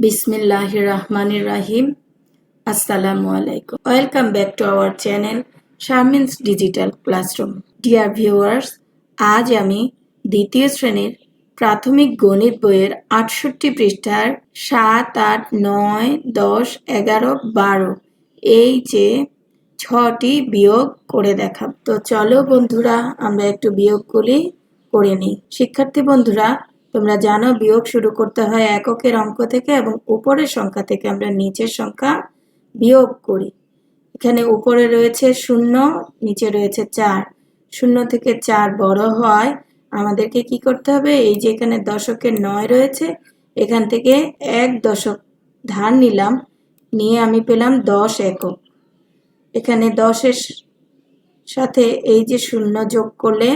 বিসমিল্লাহ রহমান রাহিম আসসালামু আলাইকুম welcome back to our channel Sharmin's digital classroom dear viewers আজ আমি দ্বিতীয় শ্রেণির প্রাথমিক গণিত বইয়ের আটষট্টি পৃষ্ঠার সাত, আট, নয়, দশ, এগারো, বারো এই যে ছটি বিয়োগ করে দেখাব। তো চলো বন্ধুরা, আমরা একটু বিয়োগগুলি করে নিই। শিক্ষার্থী বন্ধুরা তোমরা জানো, বিয়োগ শুরু করতে হয় এককের অঙ্ক থেকে এবং উপরের সংখ্যা থেকে। আমরা নিচের সংখ্যা বিয়োগ করি। এখানে উপরে রয়েছে শূন্য, নিচে রয়েছে চার। শূন্য থেকে চার বড় হয়, আমাদেরকে কি করতে হবে? এই যে এখানে দশকের নয় রয়েছে, এখান থেকে এক দশক ধার নিলাম, নিয়ে আমি পেলাম দশ একক। এখানে দশের সাথে এই যে শূন্য যোগ করলে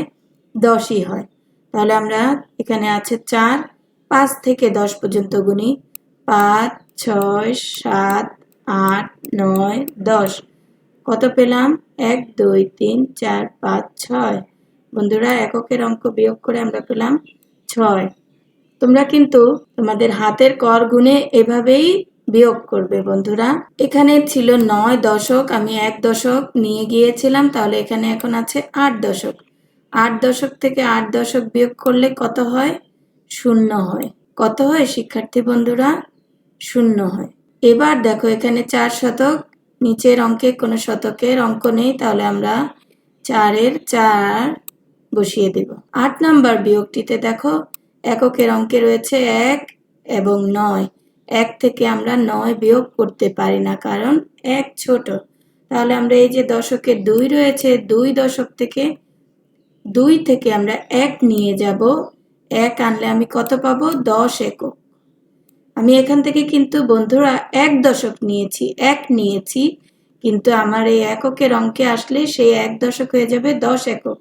দশই হয়। তাহলে আমরা এখানে আছে চার, পাঁচ থেকে দশ পর্যন্ত গুনি পাঁচ, ছয়, সাত, আট, নয়, দশ। কত পেলাম? এক, দুই, তিন, চার, পাঁচ, ছয়। বন্ধুরা, এককের অঙ্ক বিয়োগ করে আমরা পেলাম ছয়। তোমরা কিন্তু তোমাদের হাতের কর গুণে এভাবেই বিয়োগ করবে বন্ধুরা। এখানে ছিল নয় দশক, আমি এক দশক নিয়ে গিয়েছিলাম, তাহলে এখানে এখন আছে আট দশক। আট দশক থেকে আট দশক বিয়োগ করলে কত হয়? শূন্য হয়। কত হয় শিক্ষার্থী বন্ধুরা? শূন্য হয়। এবার দেখো এখানে চার শতক, নিচের অঙ্কে কোনো শতকের অঙ্ক নেই, তাহলে আমরা চারের চার বসিয়ে দেব। আট নাম্বার বিয়োগটিতে দেখো, এককের অঙ্কে রয়েছে এক এবং নয়। এক থেকে আমরা নয় বিয়োগ করতে পারি না, কারণ এক ছোট। তাহলে আমরা এই যে দশকের দুই রয়েছে, দুই দশক থেকে দুই থেকে আমরা এক নিয়ে যাব। এক আনলে আমি কত পাবো? দশ একক। আমি এখান থেকে কিন্তু বন্ধুরা এক দশক নিয়েছি, এক নিয়েছি। কিন্তু আমার এই এককের অঙ্কে আসলে সেই এক দশক হয়ে যাবে দশ একক।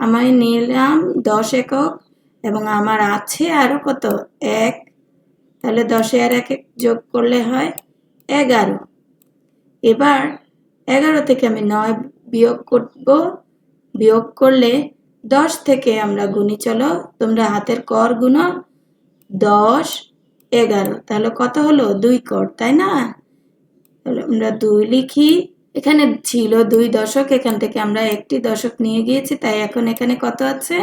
আমি নিলাম দশ একক এবং আমার আছে আরও কত? এক। তাহলে দশে আর এক যোগ করলে হয় এগারো। এবার এগারো থেকে আমি নয় বিয়োগ করব। বিয়োগ করলে দশ থেকে আমরা গুনি চলো তোমরা হাতের কর গুনো, দশ, এগারো। তাহলে কত হলো? দুই কর, তাই না? তাহলে আমরা দুই লিখি। এখানে ছিল দুই দশক, এখান থেকে আমরা একটি দশক নিয়ে গিয়েছি, তাই এখন এখানে কত আছে?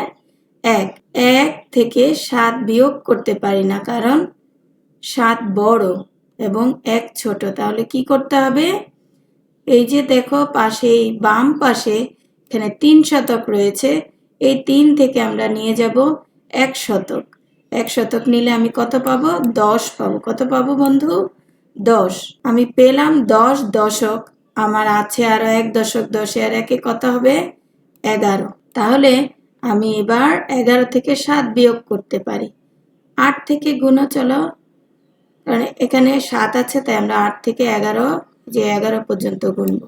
এক। এক থেকে সাত বিয়োগ করতে পারি না, কারণ সাত বড় এবং এক ছোট। তাহলে কি করতে হবে? এই যে দেখো পাশে বাম পাশে এখানে তিন শতক রয়েছে। এই তিন থেকে আমরা নিয়ে যাব এক শতক। এক শতক নিলে আমি কত পাবো? দশ পাবো। কত পাবো বন্ধু? দশ। আমি পেলাম দশ দশক। আমার আছে আরও এক দশক। দশে আর একে কত হবে? এগারো। তাহলে আমি এবার এগারো থেকে সাত বিয়োগ করতে পারি। আট থেকে গুণ চলো। কারণ এখানে সাত আছে, তাই আমরা আট থেকে এগারো, যে এগারো পর্যন্ত গুনবো।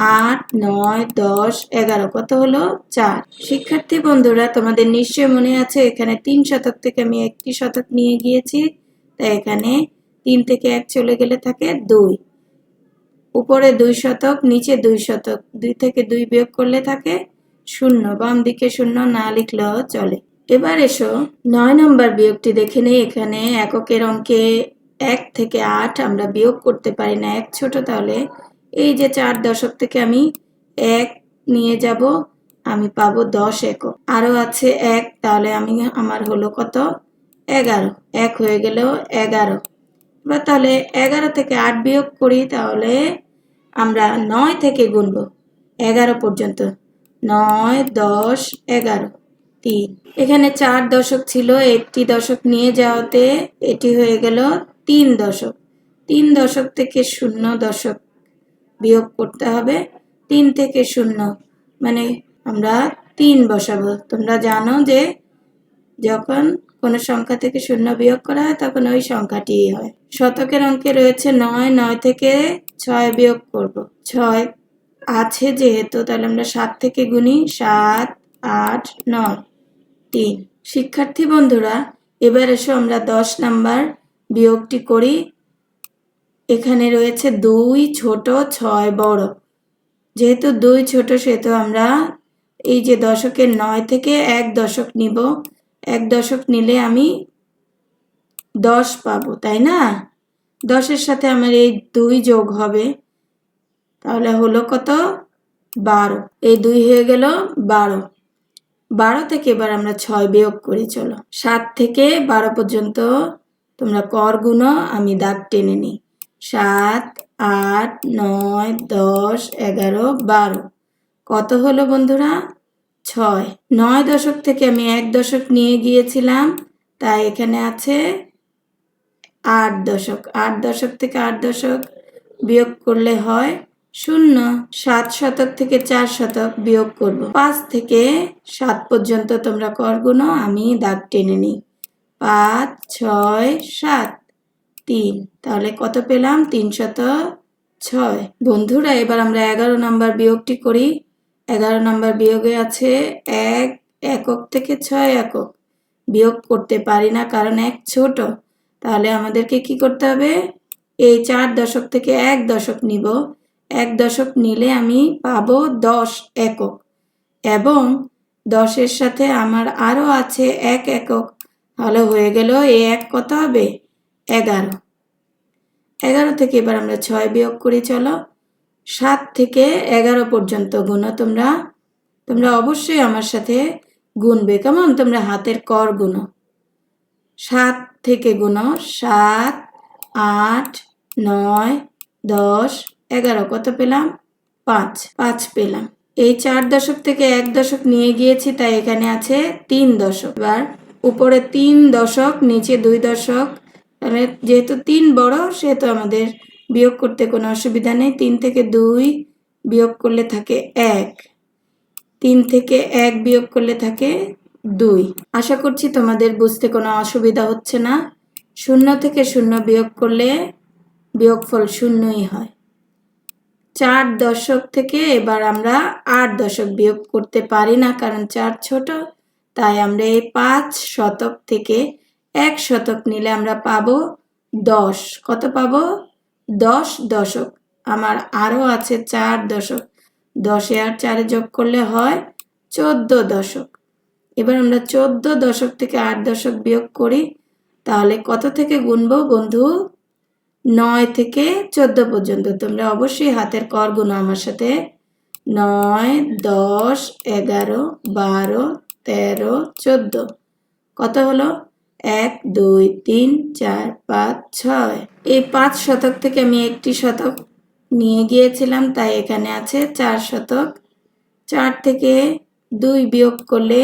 আট, নয়, দশ, এগারো। কত হলো? চার। শিক্ষার্থী বন্ধুরা, তোমাদের নিশ্চয় মনে আছে, এখানে তিন শতক থেকে আমি একটি শতক নিয়ে গিয়েছি। তাই এখানে তিন থেকে এক চলে গেলে থাকে দুই। উপরে দুই শতক, নিচে দুই শতক। দুই থেকে দুই বিয়োগ করলে থাকে শূন্য। বাম দিকে শূন্য, না লিখলেও চলে। এবার এসো, নয় নম্বর বিয়োগটি দেখে নেই। এখানে এককের অঙ্কে এক থেকে আট আমরা বিয়োগ করতে পারি না। এক ছোট তাহলে এই যে চার দশক থেকে আমি এক নিয়ে যাব, আমি পাবো দশ একক। আরও আছে এক, তাহলে আমি, আমার হলো কত? এগারো। এক হয়ে গেল এগারো। বা তাহলে এগারো থেকে আট বিয়োগ করি, তাহলে আমরা নয় থেকে গুনব। এগারো পর্যন্ত। নয়, দশ, এগারো, তিন। এখানে চার দশক ছিল, একটি দশক নিয়ে যাওয়াতে এটি হয়ে গেল তিন দশক। তিন দশক থেকে শূন্য দশক বিয়োগ করতে হবে তিন থেকে শূন্য। মানে আমরা তিন বসাবো। তোমরা জানো যে যখন কোনো সংখ্যা থেকে শূন্য বিয়োগ করা হয়, তখন ওই সংখ্যাটি হয়। শতকের অঙ্কে রয়েছে নয় নয় থেকে ছয় বিয়োগ করব। ছয় আছে যেহেতু, তাহলে আমরা সাত থেকে গুনি সাত, আট, নয়, তিন। শিক্ষার্থী বন্ধুরা, এবার এসো আমরা দশ নাম্বার বিয়োগটি করি। এখানে রয়েছে দুই ছোট, ছয় বড়। যেহেতু দুই ছোট, সেহেতু আমরা এই যে দশকের নয় থেকে এক দশক নিব। এক দশক নিলে আমি দশ পাবো, তাই না? দশের সাথে আমার এই দুই যোগ হবে। তাহলে হলো কত? বারো। এই দুই হয়ে গেল বারো। বারো থেকে এবার আমরা ছয় বিয়োগ করি, চলো। সাত থেকে বারো পর্যন্ত তোমরা কর গুনো আমি দাগ টেনে নিই। সাত, আট, নয়, দশ, এগারো, বারো। কত হলো বন্ধুরা? ছয়। নয় দশক থেকে আমি এক দশক নিয়ে গিয়েছিলাম, তাই এখানে আছে আট দশক। আট দশক থেকে আট দশক বিয়োগ করলে হয় শূন্য। সাত শতক থেকে চার শতক বিয়োগ করব। পাঁচ থেকে সাত পর্যন্ত তোমরা কর গুনো আমি দাগ টেনে নিই। পাঁচ, ছয়, সাত। তিন। তাহলে কত পেলাম? তিনশত ছয়। বন্ধুরা, এবার আমরা এগারো নাম্বার বিয়োগটি করি। এগারো নাম্বার বিয়োগে আছে এক, একক থেকে ছয় একক। বিয়োগ করতে পারি না কারণ এক ছোট। তাহলে আমাদেরকে কি করতে হবে? এই চার দশক থেকে এক দশক নিব। এক দশক নিলে আমি পাবো দশ একক। এবং দশের সাথে আমার আরও আছে এক একক। তাহলে হয়ে গেল এ এক কত হবে? এগারো। এগারো থেকে এবার আমরা ছয় বিয়োগ করি, চলো। সাত থেকে এগারো পর্যন্ত গুনো তোমরা তোমরা অবশ্যই আমার সাথে গুনবে। কেমন? তোমরা হাতের কর গুনো। সাত থেকে গুনো, সাত, আট, নয়, দশ, এগারো। কত পেলাম? পাঁচ। পাঁচ পেলাম। এই চার দশক থেকে এক দশক নিয়ে গিয়েছি, তাই এখানে আছে তিন দশক। এবার উপরে তিন দশক, নিচে দুই দশক তাহলে যেহেতু তিন বড়, সেহেতু আমাদের বিয়োগ করতে কোনো অসুবিধা নেই। তিন থেকে দুই বিয়োগ করলে থাকে এক। তিন থেকে এক বিয়োগ করলে থাকে দুই। আশা করছি তোমাদের বুঝতে কোনো অসুবিধা হচ্ছে না। শূন্য থেকে শূন্য বিয়োগ করলে বিয়োগফল শূন্যই হয়। চার দশক থেকে এবার আমরা আট দশক বিয়োগ করতে পারি না, কারণ চার ছোট, তাই আমরা এই পাঁচ শতক থেকে এক শতক নিলে আমরা পাবো দশ। কত পাব? দশ দশক। আমার আরও আছে চার দশক। দশে আর চারে যোগ করলে হয় চোদ্দ দশক। এবার আমরা চোদ্দ দশক থেকে আট দশক বিয়োগ করি, তাহলে কত থেকে গুনবো বন্ধু? নয় থেকে চোদ্দ পর্যন্ত। তোমরা অবশ্যই হাতের কর গুনো আমার সাথে। নয়, দশ, এগারো, বারো, তেরো, চোদ্দ। কত হলো? এক, দুই, তিন, চার, পাঁচ, ছয়। এই পাঁচ শতক থেকে আমি একটি শতক নিয়ে গিয়েছিলাম, তাই এখানে আছে চার শতক। চার থেকে দুই বিয়োগ করলে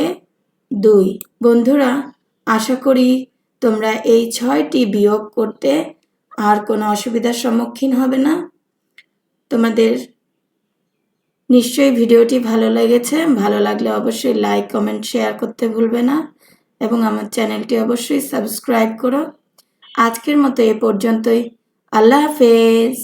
দুই। বন্ধুরা, আশা করি তোমরা এই ছয়টি বিয়োগ করতে আর কোনো অসুবিধার সম্মুখীন হবে না। তোমাদের নিশ্চয়ই ভিডিওটি ভালো লেগেছে। ভালো লাগলে অবশ্যই লাইক কমেন্ট শেয়ার করতে ভুলবে না। এবং আমার চ্যানেলটি অবশ্যই সাবস্ক্রাইব করো। আজকের মতো এ পর্যন্তই। আল্লাহ হাফেজ।